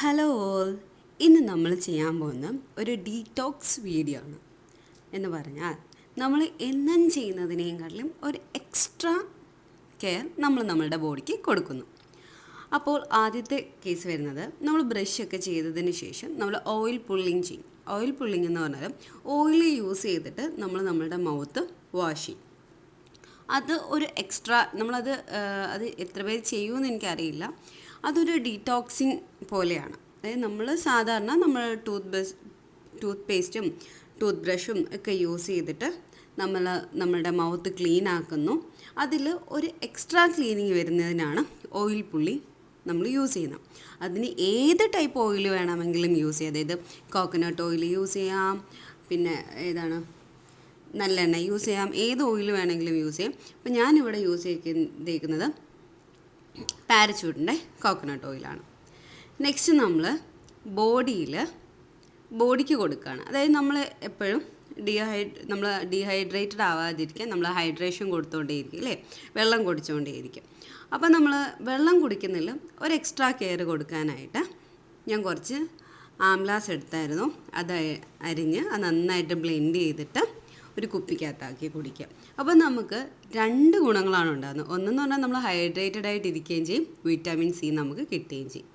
Hello all ഇന്ന് നമ്മൾ ചെയ്യാൻ പോകുന്ന ഒരു ഡീറ്റോക്സ് വീഡിയോ ആണ്. എന്ന് പറഞ്ഞാൽ നമ്മൾ എന്നും ചെയ്യുന്നതിനേക്കാളും ഒരു എക്സ്ട്രാ കെയർ നമ്മൾ നമ്മളുടെ ബോഡിക്ക് കൊടുക്കുന്നു. അപ്പോൾ ആദ്യത്തെ കേസ് വരുന്നത് നമ്മൾ ബ്രഷൊക്കെ ചെയ്തതിന് ശേഷം നമ്മൾ ഓയിൽ പുള്ളിങ് ചെയ്യും. ഓയിൽ പുള്ളിങ് എന്ന് പറഞ്ഞാൽ ഓയിൽ യൂസ് ചെയ്തിട്ട് നമ്മൾ നമ്മളുടെ മൗത്ത് വാഷ് ചെയ്യും. അത് ഒരു എക്സ്ട്രാ നമ്മളത് അത് എത്ര പേര് ചെയ്യുമെന്ന് എനിക്കറിയില്ല. അതൊരു ഡീറ്റോക്സിങ് പോലെയാണ്. അതായത് നമ്മൾ സാധാരണ നമ്മൾ ടൂത്ത് ബ്രഷ് ടൂത്ത് പേസ്റ്റും ടൂത്ത് ബ്രഷും ഒക്കെ യൂസ് ചെയ്തിട്ട് നമ്മൾ നമ്മളുടെ മൗത്ത് ക്ലീൻ ആക്കുന്നു. അതിൽ ഒരു എക്സ്ട്രാ ക്ലീനിങ് വരുന്നതിനാണ് ഓയിൽ പുള്ളി നമ്മൾ യൂസ് ചെയ്യുന്നത്. അതിന് ഏത് ടൈപ്പ് ഓയിൽ വേണമെങ്കിലും യൂസ് ചെയ്യാം. അതായത് കോക്കനട്ട് ഓയിൽ യൂസ് ചെയ്യാം. പിന്നെ ഏതാണ്? നല്ലെണ്ണ യൂസ് ചെയ്യാം. ഏത് ഓയിൽ വേണമെങ്കിലും യൂസ് ചെയ്യാം. അപ്പം ഞാനിവിടെ യൂസ് ചെയ്തേക്കുന്നത് പാരച്യൂട്ടിന്റെ കോക്കനട്ട് ഓയിലാണ് നെക്സ്റ്റ് നമ്മൾ ബോഡിയിൽ ബോഡിക്ക് കൊടുക്കുകയാണ്. അതായത് നമ്മൾ എപ്പോഴും ഡീഹൈഡ് നമ്മൾ ഡീഹൈഡ്രേറ്റഡ് ആവാതിരിക്കാൻ നമ്മൾ ഹൈഡ്രേഷൻ കൊടുത്തുകൊണ്ടേയിരിക്കും അല്ലേ? വെള്ളം കുടിച്ചുകൊണ്ടേയിരിക്കും അപ്പോൾ നമ്മൾ വെള്ളം കുടിക്കുന്നില്ല ഒരു എക്സ്ട്രാ കെയർ കൊടുക്കാനായിട്ട് ഞാൻ കുറച്ച് ആംലാസ് എടുത്തായിരുന്നു. അത് അരിഞ്ഞ് അത് നന്നായിട്ട് ബ്ലെൻഡ് ചെയ്തിട്ട് ഒരു കുപ്പിക്കകത്താക്കി കുടിക്കാം. അപ്പോൾ നമുക്ക് രണ്ട് ഗുണങ്ങളാണ് ഉണ്ടാകുന്നത്. ഒന്നെന്ന് പറഞ്ഞാൽ നമ്മൾ ഹൈഡ്രേറ്റഡ് ആയിട്ട് ഇരിക്കുകയും ചെയ്യും. വിറ്റാമിൻ സി നമുക്ക് കിട്ടുകയും ചെയ്യും.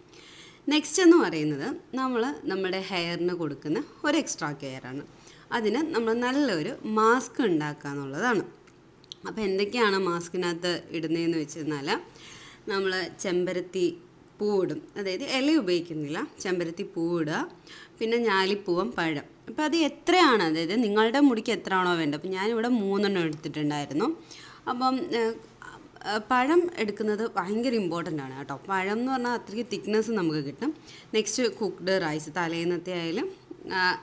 നെക്സ്റ്റ് എന്ന് പറയുന്നത് നമ്മൾ നമ്മുടെ ഹെയറിന് കൊടുക്കുന്ന ഒരു എക്സ്ട്രാ കെയറാണ് അതിന് നമ്മൾ നല്ലൊരു മാസ്ക് ഉണ്ടാക്കുക എന്നുള്ളതാണ്. അപ്പോൾ എന്തൊക്കെയാണ് മാസ്കിനകത്ത് ഇടുന്നതെന്ന് വെച്ചിരുന്നാൽ നമ്മൾ ചെമ്പരത്തി പൂവിടും അതായത് ഇല ഉപയോഗിക്കുന്നില്ല. ചെമ്പരത്തി പൂവിടുക പിന്നെ ഞാലിപ്പൂവൻ പഴം. അപ്പോൾ അത് എത്രയാണ്? അതായത് നിങ്ങളുടെ മുടിക്ക് എത്ര ആണോ വേണ്ടത്? അപ്പോൾ ഞാനിവിടെ മൂന്നെണ്ണം എടുത്തിട്ടുണ്ടായിരുന്നു. അപ്പം പഴം എടുക്കുന്നത് ഭയങ്കര ഇമ്പോർട്ടന്റ് ആണ് കേട്ടോ. പഴം എന്ന് പറഞ്ഞാൽ അത്രയ്ക്ക് തിക്നെസ് നമുക്ക് കിട്ടും. നെക്സ്റ്റ് കുക്ക്ഡ് റൈസ് തലേന്നത്തെ ആയാലും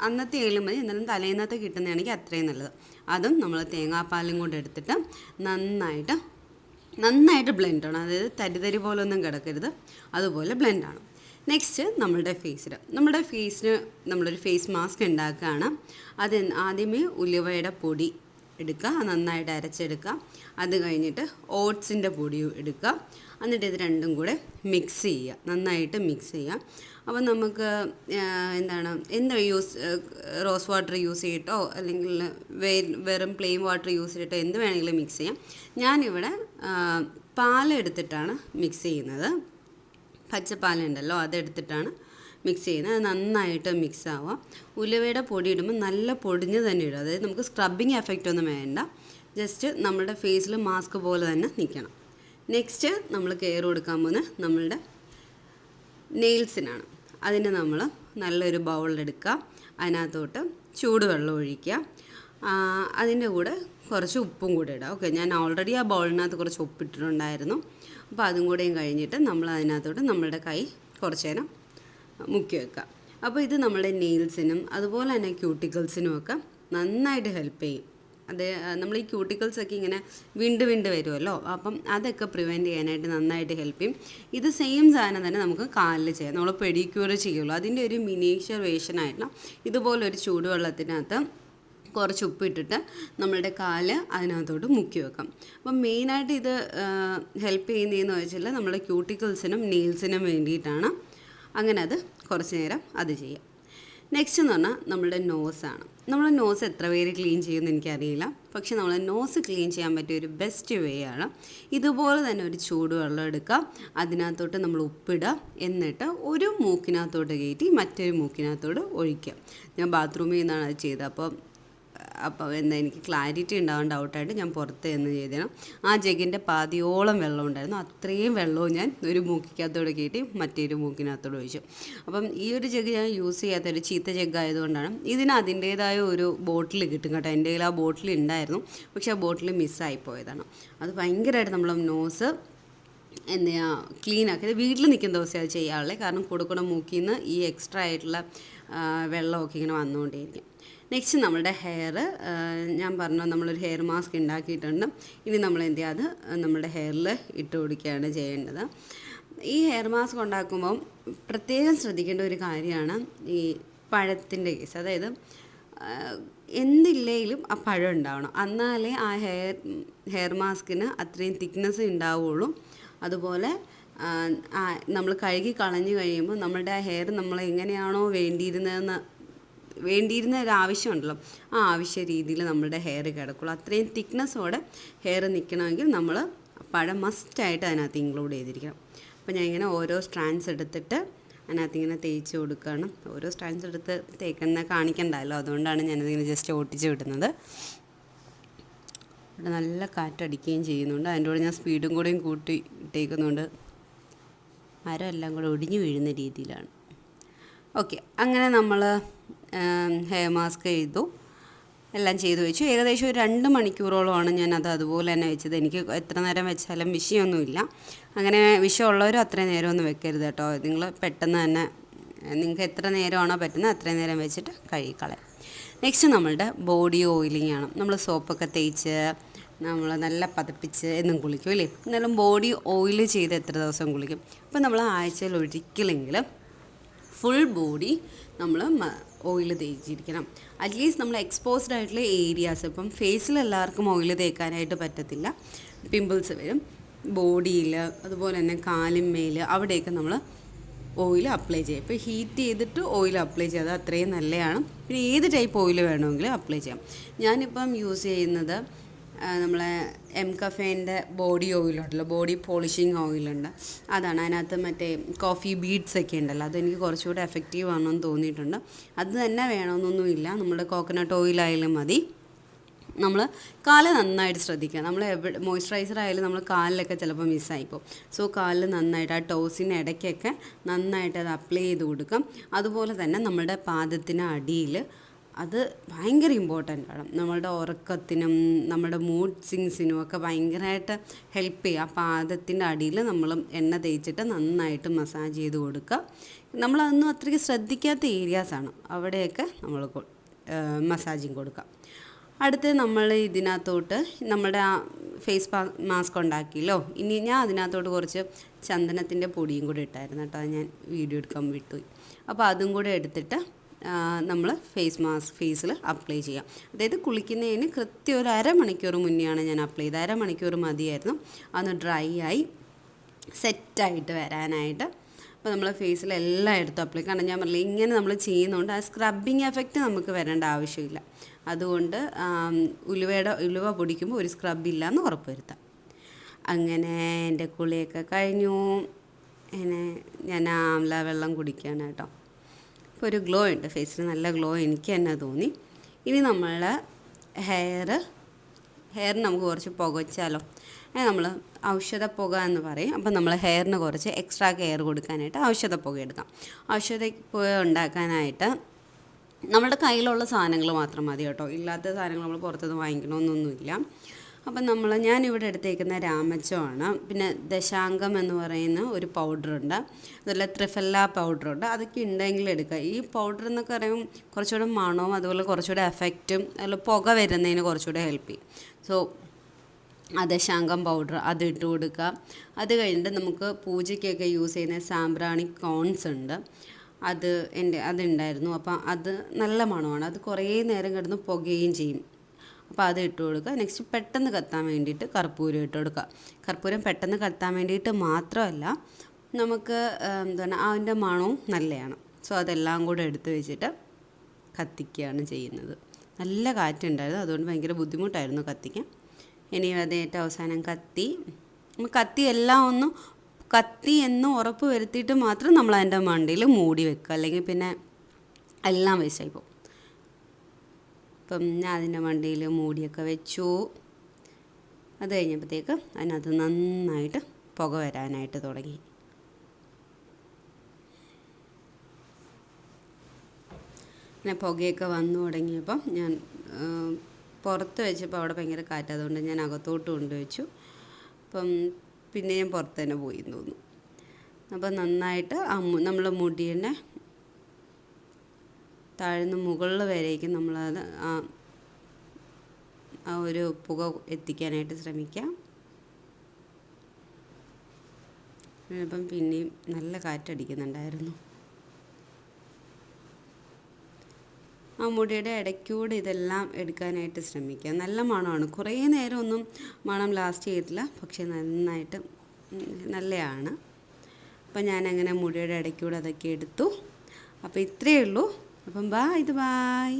അന്നത്തെ ആയാലും മതി. എന്നാലും തലേന്നത്തെ കിട്ടുന്നതാണെങ്കിൽ അത്രയും നല്ലത്. അതും നമ്മൾ തേങ്ങാപ്പാലും കൊണ്ട് എടുത്തിട്ട് നന്നായിട്ട് നന്നായിട്ട് ബ്ലെൻഡ് ആണ് അതായത് തരിതരി പോലെ ഒന്നും കിടക്കരുത്. അതുപോലെ ബ്ലെൻഡാണ് നെക്സ്റ്റ് നമ്മളുടെ ഫേസിൽ നമ്മുടെ ഫേസിന് നമ്മളൊരു ഫേസ് മാസ്ക് ഉണ്ടാക്കുകയാണ്. അത് ആദ്യമേ ഉലുവയുടെ പൊടി എടുക്കുക. നന്നായിട്ട് അരച്ചെടുക്കുക. അത് കഴിഞ്ഞിട്ട് ഓട്സിന്റെ പൊടി എടുക്കുക. എന്നിട്ട് ഇത് രണ്ടും കൂടെ മിക്സ് ചെയ്യുക. നന്നായിട്ട് മിക്സ് ചെയ്യുക. അപ്പോൾ നമുക്ക് എന്താണ് എന്ത് യൂസ് റോസ് വാട്ടർ യൂസ് ചെയ്തിട്ടോ അല്ലെങ്കിൽ വെറും പ്ലെയിൻ വാട്ടർ യൂസ് ചെയ്തിട്ടോ എന്ത് വേണമെങ്കിലും മിക്സ് ചെയ്യാം. ഞാനിവിടെ പാലെടുത്തിട്ടാണ് മിക്സ് ചെയ്യുന്നത്. പച്ചപ്പാലുണ്ടല്ലോ അതെടുത്തിട്ടാണ് മിക്സ് ചെയ്യുന്നത്. അത് നന്നായിട്ട് മിക്സ് ആവുക. ഉലുവയുടെ പൊടി ഇടുമ്പോൾ നല്ല പൊടിഞ്ഞ് തന്നെ ഇടും അതായത് നമുക്ക് സ്ക്രബിങ് എഫക്റ്റ് ഒന്നും വേണ്ട. ജസ്റ്റ് നമ്മുടെ ഫേസിൽ മാസ്ക് പോലെ തന്നെ നിൽക്കണം. നെക്സ്റ്റ് നമ്മൾ കെയർ കൊടുക്കാൻ പോകുന്നത് നമ്മളുടെ നെയിൽസിനാണ് അതിന് നമ്മൾ നല്ലൊരു ബൗളിലെടുക്കുക അതിനകത്തോട്ട് ചൂടുവെള്ളം ഒഴിക്കുക. അതിന്റെ കൂടെ കുറച്ച് ഉപ്പും കൂടെ ഇടാം. ഓക്കെ ഞാൻ ഓൾറെഡി ആ ബൗളിനകത്ത് കുറച്ച് ഉപ്പിട്ടിട്ടുണ്ടായിരുന്നു. അപ്പോൾ അതും കൂടെയും കഴിഞ്ഞിട്ട് നമ്മൾ അതിനകത്തോട്ട് നമ്മളുടെ കൈ കുറച്ച് നേരം മുക്കി വെക്കുക അപ്പോൾ ഇത് നമ്മുടെ നെയിൽസിനും അതുപോലെ തന്നെ ക്യൂട്ടിക്കിൾസിനും ഒക്കെ നന്നായിട്ട് ഹെൽപ്പ് ചെയ്യും. അതേ നമ്മൾ ഈ ക്യൂട്ടിക്കൽസ് ഒക്കെ ഇങ്ങനെ വിണ്ട് വിണ്ട് വരുമല്ലോ? അപ്പം അതൊക്കെ പ്രിവെന്റ് ചെയ്യാനായിട്ട് നന്നായിട്ട് ഹെൽപ്പ് ചെയ്യും. ഇത് സെയിം സാധനം തന്നെ നമുക്ക് കാലിൽ ചെയ്യാം. നമ്മൾ പെഡിക്യൂർ ചെയ്യുള്ളൂ. അതിന്റെ ഒരു മിനിയേച്ചർ വേഷനായിട്ടുള്ള ഇതുപോലൊരു ചൂടുവെള്ളത്തിനകത്ത് കുറച്ച് ഉപ്പിട്ടിട്ട് നമ്മളുടെ കാൽ അതിനകത്തോട്ട് മുക്കി വെക്കാം. അപ്പം മെയിനായിട്ട് ഇത് ഹെൽപ്പ് ചെയ്യുന്നതെന്ന് വെച്ചാൽ നമ്മുടെ ക്യൂട്ടിക്കിൾസിനും നെയിൽസിനും വേണ്ടിയിട്ടാണ്. അങ്ങനെ അത് കുറച്ച് നേരം അത് ചെയ്യാം. നെക്സ്റ്റ് എന്ന് പറഞ്ഞാൽ നമ്മുടെ നോസാണ് നമ്മൾ നോസ് എത്ര പേര് ക്ലീൻ ചെയ്യുമെന്ന് എനിക്കറിയില്ല. പക്ഷെ നമ്മൾ നോസ് ക്ലീൻ ചെയ്യാൻ പറ്റിയ ഒരു ബെസ്റ്റ് വേ ആണ്. ഇതുപോലെ തന്നെ ഒരു ചൂടുവെള്ളം എടുക്കുക. അതിനകത്തോട്ട് നമ്മൾ ഉപ്പിടുക. എന്നിട്ട് ഒരു മൂക്കിനകത്തോട്ട് കയറ്റി മറ്റൊരു മൂക്കിനകത്തോട്ട് ഒഴിക്കുക. ഞാൻ ബാത്റൂമിൽ നിന്നാണ് അത് ചെയ്തത്. അപ്പോൾ അപ്പോൾ എന്താ എനിക്ക് ക്ലാരിറ്റി ഉണ്ടാവാൻ ഡൗട്ടായിട്ട് ഞാൻ പുറത്ത് എന്ന് ചെയ്തതാണ് ആ ജഗിന്റെ പാതിയോളം വെള്ളം ഉണ്ടായിരുന്നു. അത്രയും വെള്ളവും ഞാൻ ഒരു മൂക്കിക്കകത്തോടെ കയറ്റി മറ്റൊരു മൂക്കിനകത്തോട് ഒഴിച്ചു. അപ്പം ഈ ഒരു ജഗ് ഞാൻ യൂസ് ചെയ്യാത്ത ഒരു ചീത്ത ജഗ് ആയതുകൊണ്ടാണ് ഇതിന് അതിന്റേതായ ഒരു ബോട്ടിൽ കിട്ടും കേട്ടോ. എന്റെ കയ്യിൽ ആ ബോട്ടിൽ ഉണ്ടായിരുന്നു പക്ഷേ ആ ബോട്ടിൽ മിസ്സായി പോയതാണ്. അത് ഭയങ്കരമായിട്ട് നമ്മൾ നോസ് എന്താ ക്ലീൻ ആക്കിയത് വീട്ടിൽ നിൽക്കുന്ന ദിവസം അത് ചെയ്യാറുള്ളത് കാരണം കൊടുക്കണം മൂക്കിൽ നിന്ന് ഈ എക്സ്ട്രാ ആയിട്ടുള്ള വെള്ളമൊക്കെ ഇങ്ങനെ വന്നുകൊണ്ടേയിരിക്കും. നെക്സ്റ്റ് നമ്മളുടെ ഹെയർ ഞാൻ പറഞ്ഞു നമ്മളൊരു ഹെയർ മാസ്ക് ഉണ്ടാക്കിയിട്ടുണ്ട് ഇനി നമ്മൾ എന്ത് ചെയ്യുക അത് നമ്മുടെ ഹെയറിൽ ഇട്ട് കൊടുക്കുകയാണ് ചെയ്യേണ്ടത്. ഈ ഹെയർ മാസ്ക് ഉണ്ടാക്കുമ്പം പ്രത്യേകം ശ്രദ്ധിക്കേണ്ട ഒരു കാര്യമാണ് ഈ പഴത്തിന്റെ കേസ് അതായത് എന്തില്ലെങ്കിലും ആ പഴം ഉണ്ടാവണം. എന്നാലേ ആ ഹെയർ ഹെയർ മാസ്കിന് അത്രയും തിക്നെസ് ഉണ്ടാവുള്ളൂ അതുപോലെ നമ്മൾ കഴുകി കളഞ്ഞു കഴിയുമ്പോൾ നമ്മളുടെ ആ ഹെയർ നമ്മൾ എങ്ങനെയാണോ വേണ്ടിയിരുന്നതെന്ന് വേണ്ടിയിരുന്ന ഒരു ആവശ്യമുണ്ടല്ലോ. ആ ആവശ്യ രീതിയിൽ നമ്മുടെ ഹെയർ കിടക്കുള്ളൂ. അത്രയും തിക്നെസ്സോടെ ഹെയർ നിൽക്കണമെങ്കിൽ നമ്മൾ പഴം മസ്റ്റായിട്ട് അതിനകത്ത് ഇൻക്ലൂഡ് ചെയ്തിരിക്കണം. അപ്പോൾ ഞാൻ ഇങ്ങനെ ഓരോ സ്ട്രാൻഡ്സ് എടുത്തിട്ട് അതിനകത്ത് ഇങ്ങനെ തേച്ച് കൊടുക്കുകയാണ് ഓരോ സ്ട്രാൻഡ്സ് എടുത്ത് തേക്കുന്ന കാണിക്കണ്ടല്ലോ. അതുകൊണ്ടാണ് ഞാനതിങ്ങനെ ജസ്റ്റ് ഓട്ടിച്ച് വിടുന്നത്. ഇവിടെ നല്ല കാറ്റടിക്കുകയും ചെയ്യുന്നുണ്ട്. അതിന്റെ കൂടെ ഞാൻ സ്പീഡും കൂടെയും കൂട്ടി ഇട്ടേക്കുന്നുണ്ട്. മരം എല്ലാം കൂടെ ഒടിഞ്ഞു വീഴുന്ന രീതിയിലാണ്. ഓക്കെ. അങ്ങനെ നമ്മൾ ഹെയർ മാസ്ക് ചെയ്തു. എല്ലാം ചെയ്തു വെച്ചു. ഏകദേശം ഒരു രണ്ട് മണിക്കൂറോളമാണ് ഞാൻ അത് അതുപോലെ തന്നെ വെച്ചത്. എനിക്ക് എത്ര നേരം വെച്ചാലും വിഷയമൊന്നുമില്ല അങ്ങനെ വിഷയമുള്ളവരും അത്രയും നേരമൊന്നും വെക്കരുത് കേട്ടോ. നിങ്ങൾ പെട്ടെന്ന് തന്നെ നിങ്ങൾക്ക് എത്ര നേരമാണോ പറ്റുന്നത് അത്രയും നേരം വെച്ചിട്ട് കഴുകിക്കളയാം. നെക്സ്റ്റ് നമ്മളുടെ ബോഡി ഓയിലിംഗ് ആണ്. നമ്മൾ സോപ്പൊക്കെ തേച്ച് നമ്മൾ നല്ല പതപ്പിച്ച് എന്നും കുളിക്കും അല്ലേ? എന്നാലും ബോഡി ഓയിൽ ചെയ്ത് എത്ര ദിവസം കുളിക്കും? അപ്പോൾ നമ്മൾ ആഴ്ചയിൽ ഒരിക്കലെങ്കിലും ഫുൾ ബോഡി നമ്മൾ ഓയിൽ തേച്ചിരിക്കണം. അറ്റ്ലീസ്റ്റ് നമ്മൾ എക്സ്പോസ്ഡ് ആയിട്ടുള്ള ഏരിയാസ് ഇപ്പം ഫേസിൽ എല്ലാവർക്കും ഓയിൽ തേക്കാനായിട്ട് പറ്റത്തില്ല. പിമ്പിൾസ് വരും. ബോഡിയിൽ അതുപോലെ തന്നെ കാലിന്മേൽ അവിടെയൊക്കെ നമ്മൾ ഓയിൽ അപ്ലൈ ചെയ്യാം. ഇപ്പോൾ ഹീറ്റ് ചെയ്തിട്ട് ഓയിൽ അപ്ലൈ ചെയ്യാതെ അത്രയും നല്ലതാണ്. പിന്നെ ഏത് ടൈപ്പ് ഓയിൽ വേണമെങ്കിലും അപ്ലൈ ചെയ്യാം. ഞാനിപ്പം യൂസ് ചെയ്യുന്നത് നമ്മളെ എം കഫേന്റെ ബോഡി ഓയിലുണ്ടല്ലോ ബോഡി പോളിഷിങ് ഓയിലുണ്ട് അതാണ് അതിനകത്ത് മറ്റേ കോഫി ബീഡ്സ് ഒക്കെ ഉണ്ടല്ലോ അതെനിക്ക് കുറച്ചുകൂടെ എഫക്റ്റീവ് ആണെന്ന് തോന്നിയിട്ടുണ്ട്. അത് തന്നെ വേണമെന്നൊന്നുമില്ല നമ്മുടെ കോക്കനട്ട് ഓയിലായാലും മതി. നമ്മൾ കാൽ നന്നായിട്ട് ശ്രദ്ധിക്കുക. നമ്മൾ എവിടെ മോയ്സ്ചറൈസർ ആയാലും നമ്മൾ കാലിലൊക്കെ ചിലപ്പോൾ മിസ്സായിപ്പോൾ സോ കാലിൽ നന്നായിട്ട് ആ ടോസിന് ഇടയ്ക്കൊക്കെ നന്നായിട്ട് അത് അപ്ലൈ ചെയ്ത് കൊടുക്കാം. അതുപോലെ തന്നെ നമ്മുടെ പാദത്തിന് അടിയിൽ അത് ഭയങ്കര ഇമ്പോർട്ടന്റ് ആണ്. നമ്മളുടെ ഉറക്കത്തിനും നമ്മുടെ മൂഡ് സിങ്സിനും ഒക്കെ ഭയങ്കരമായിട്ട് ഹെൽപ്പ് ചെയ്യും. ആ പാദത്തിന്റെ അടിയിൽ നമ്മൾ എണ്ണ തേച്ചിട്ട് നന്നായിട്ട് മസാജ് ചെയ്ത് കൊടുക്കുക. നമ്മളതൊന്നും അത്രയ്ക്ക് ശ്രദ്ധിക്കാത്ത ഏരിയാസാണ് അവിടെയൊക്കെ നമ്മൾ മസാജിങ് കൊടുക്കുക. അടുത്ത് നമ്മൾ ഇതിനകത്തോട്ട് നമ്മുടെ ആ ഫേസ് മാസ്ക് ഉണ്ടാക്കിയല്ലോ. ഇനി ഞാൻ അതിനകത്തോട്ട് കുറച്ച് ചന്ദനത്തിന്റെ പൊടിയും കൂടി ഇട്ടായിരുന്നു കേട്ടോ. ഞാൻ വീഡിയോ എടുക്കാൻ വിട്ടു അപ്പോൾ അതും കൂടെ എടുത്തിട്ട് നമ്മൾ ഫേസ് മാസ്ക് ഫേസിൽ അപ്ലൈ ചെയ്യാം. അതായത് കുളിക്കുന്നതിന് കൃത്യം ഒരു അരമണിക്കൂർ മുന്നെയാണ് ഞാൻ അപ്ലൈ ചെയ്തത്. അരമണിക്കൂർ മതിയായിരുന്നു. അതൊന്ന് ഡ്രൈ ആയി സെറ്റായിട്ട് വരാനായിട്ട്. അപ്പോൾ നമ്മൾ ഫേസിൽ എല്ലായിടത്തും അപ്ലൈ കാരണം ഞാൻ പറഞ്ഞില്ല ഇങ്ങനെ നമ്മൾ ചെയ്യുന്നതുകൊണ്ട് ആ സ്ക്രബിങ് എഫക്റ്റ് നമുക്ക് വരേണ്ട ആവശ്യമില്ല. അതുകൊണ്ട് ഉലുവയുടെ ഉലുവ പൊടിക്കുമ്പോൾ ഒരു സ്ക്രബ് എന്ന് ഉറപ്പ് വരുത്താം അങ്ങനെ എന്റെ കുളിയൊക്കെ കഴിഞ്ഞു. എന്നെ ഞാൻ ആംല വെള്ളം കുടിക്കുകയാണ് കേട്ടോ. ഇപ്പോൾ ഒരു ഗ്ലോ ഉണ്ട്. ഫേസിൽ നല്ല ഗ്ലോ എനിക്ക് തന്നെ തോന്നി. ഇനി നമ്മൾ ഹെയർ ഹെയറിന് നമുക്ക് കുറച്ച് പുകച്ചാലോ നമ്മൾ ഔഷധ പുക എന്ന് പറയും. അപ്പോൾ നമ്മൾ ഹെയറിന് കുറച്ച് എക്സ്ട്രാ കെയർ കൊടുക്കാനായിട്ട് ഔഷധ പുക എടുക്കാം. ഔഷധ പുക ഉണ്ടാക്കാനായിട്ട് നമ്മുടെ കയ്യിലുള്ള സാധനങ്ങൾ മാത്രം മതി കേട്ടോ. ഇല്ലാത്ത സാധനങ്ങൾ നമ്മൾ പുറത്തുനിന്ന് വാങ്ങിക്കണമെന്നൊന്നുമില്ല അപ്പം നമ്മൾ ഞാനിവിടെ എടുത്തേക്കുന്ന രാമച്ചമാണ് പിന്നെ ദശാങ്കം എന്ന് പറയുന്ന ഒരു പൗഡറുണ്ട്. അതുപോലെ ത്രിഫല്ല പൗഡറുണ്ട്. അതൊക്കെ ഉണ്ടെങ്കിൽ എടുക്കുക. ഈ പൗഡർ എന്നൊക്കെ പറയുമ്പോൾ കുറച്ചുകൂടെ മണവും അതുപോലെ കുറച്ചുകൂടെ എഫക്റ്റും അതുപോലെ പുക വരുന്നതിന് കുറച്ചുകൂടെ ഹെൽപ്പ് ചെയ്യും. സോ ആ ദശാങ്കം പൗഡർ അത് ഇട്ട് കൊടുക്കുക. അത് കഴിഞ്ഞിട്ട് നമുക്ക് പൂജയ്ക്കൊക്കെ യൂസ് ചെയ്യുന്ന സാമ്പ്രാണി കോൺസ് ഉണ്ട്. അത് എന്റെ അതുണ്ടായിരുന്നു അപ്പം അത് നല്ല മണമാണ്. അത് കുറേ നേരം കിടന്ന് പുകയും ചെയ്യും. അപ്പോൾ അത് ഇട്ട് കൊടുക്കുക. നെക്സ്റ്റ് പെട്ടെന്ന് കത്താൻ വേണ്ടിയിട്ട് കർപ്പൂരം ഇട്ട് കൊടുക്കുക. കർപ്പൂരം പെട്ടെന്ന് കത്താൻ വേണ്ടിയിട്ട് മാത്രമല്ല നമുക്ക് എന്താണ് അതിന്റെ മണവും നല്ലതാണ്. സോ അതെല്ലാം കൂടെ എടുത്ത് വെച്ചിട്ട് കത്തിക്കുകയാണ് ചെയ്യുന്നത്. നല്ല കാറ്റുണ്ടായിരുന്നു. അതുകൊണ്ട് ഭയങ്കര ബുദ്ധിമുട്ടായിരുന്നു കത്തിക്കാൻ. ഇനി അത് ഏറ്റവും അവസാനം കത്തി. കത്തി എല്ലാം ഒന്ന് കത്തി എന്ന് ഉറപ്പ് വരുത്തിയിട്ട് മാത്രം നമ്മൾ അതിന്റെ മണ്ടയിൽ മൂടി വെക്കുക. അല്ലെങ്കിൽ പിന്നെ എല്ലാം വേസ്റ്റായി പോകും. അപ്പം ഞാൻ അതിന്റെ മണ്ടിയിൽ മൂടിയൊക്കെ വെച്ചു. അത് കഴിഞ്ഞപ്പോഴത്തേക്ക് അതിനകത്ത് നന്നായിട്ട് പുക വരാനായിട്ട് തുടങ്ങി. പിന്നെ പുകയൊക്കെ വന്നു തുടങ്ങിയപ്പം ഞാൻ പുറത്ത് വെച്ചപ്പോൾ അവിടെ ഭയങ്കര കാറ്റ് അതുകൊണ്ട് ഞാൻ അകത്തോട്ട് കൊണ്ടുവച്ചു. അപ്പം പിന്നെ ഞാൻ പുറത്ത് തന്നെ പോയി തോന്നുന്നു. അപ്പം നന്നായിട്ട് ആ നമ്മൾ മുടിയുടെ താഴ്ന്ന് മുകളിൽ വരേക്കും നമ്മളത് ആ ഒരു പുക എത്തിക്കാനായിട്ട് ശ്രമിക്കാം. ഇപ്പം പിന്നെയും നല്ല കാറ്റടിക്കുന്നുണ്ടായിരുന്നു. ആ മുടിയുടെ ഇടയ്ക്കൂടെ ഇതെല്ലാം എടുക്കാനായിട്ട് ശ്രമിക്കുക നല്ല മണമാണ്. കുറേ നേരം ഒന്നും മണം ലാസ്റ്റ് ചെയ്തില്ല പക്ഷേ നന്നായിട്ട് നല്ലതാണ് അപ്പം ഞാനങ്ങനെ മുടിയുടെ ഇടയ്ക്കൂടെ അതൊക്കെ എടുത്തു. അപ്പോൾ ഇത്രയേ ഉള്ളൂ. അപ്പം ബായ് ഇത് ബായ്